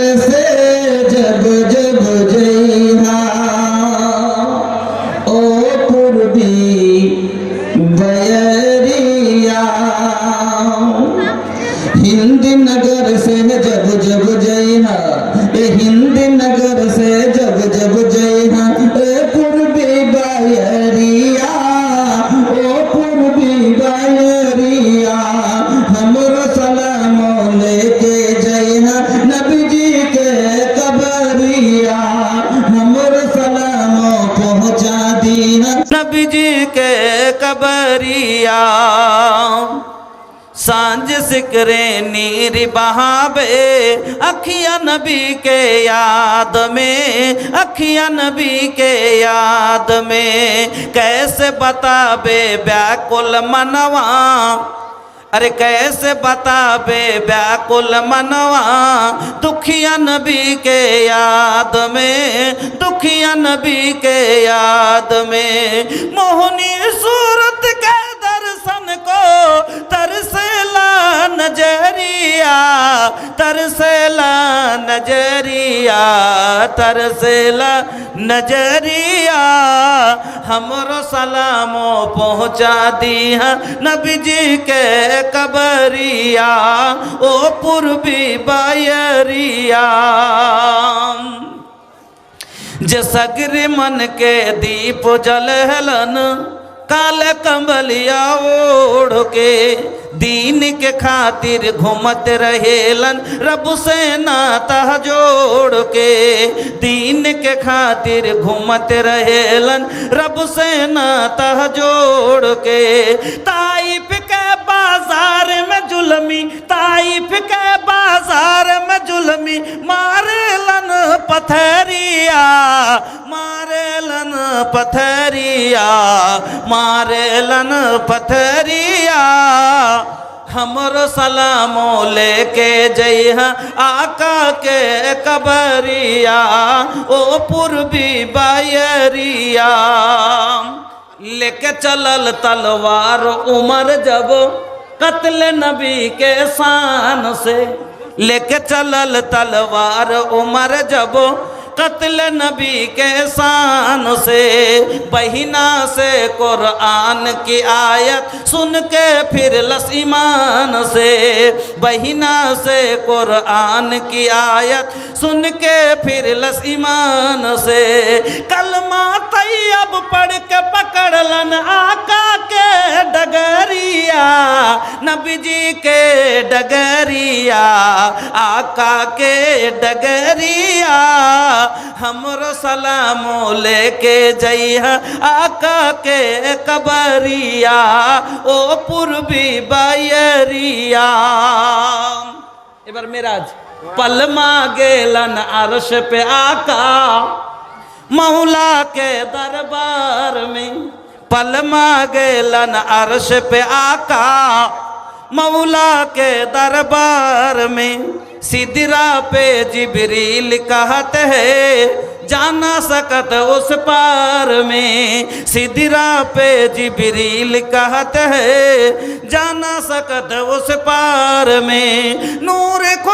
سے جب جب جیہا او قربی بیریا ہند نگر سے جب جب جئی اے ہند نگر کبریا سانج سکرے نیر بہابے اکھیا نبی کے یاد میں اکھیا نبی کے یاد میں، کیسے بتا بے بیاکل منواں؟ ارے کیسے بتا بے بیاکل منواں؟ دکھیا نبی کے یاد میں دکھیا نبی کے یاد میں، موہنی صورت کو ترسلا نجریا ترسلا نجریا ترسلا نجریا۔ ہم رسلاموں پہنچا دی ہیں نبی جی کے قبریا، او پوربی بائریا جسگر من کے دیپ جلہلن کالے کمبلیا اوڑھ کے دین کے خاطر گھومت رہے لن رب سے ناتا جوڑ کے دین کے خاطر گھومت رہے لن رب سے ناتا جوڑ کے طائف کے بازار میں جلمی طائف کے بازار میں جلمی مارے لن پتھریا پتھریا، مارے لن پتھریا۔ ہمر سلامو لے کے جئیہ ہاں آقا کے قبریا، او پوربی بائریا۔ لے کے چلل تلوار عمر جب قتل نبی کے سان سے۔ لے کے چلل تلوار عمر جب قتل نبی کے سان سے بہنا سے قرآن کی آیت سن کے پھر لس ایمان سے۔ بہنا سے قرآن کی آیت سن کے پھر لس ایمان سے۔ کلمات اب پڑھ کے پکڑ لن آقا کے ڈگریا نبی جی کے ڈگریا آقا کے ڈگریا ہم سلام لے کے جیا آقا کے قبریا او پوربی بائریا ایبار میراج پلما گیلن عرش پہ آقا مولا کے دربار میں پلما گیلن عرش پہ آقا۔ مولا کے دربار میں سدرا پہ جبریل کہتے ہیں جانا سکت اس پار میں سدرا پہ جبریل کہتے ہیں جانا سکت اس پار میں نور کو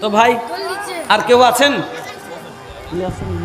তো ভাই আর কেউ আছেন আছেন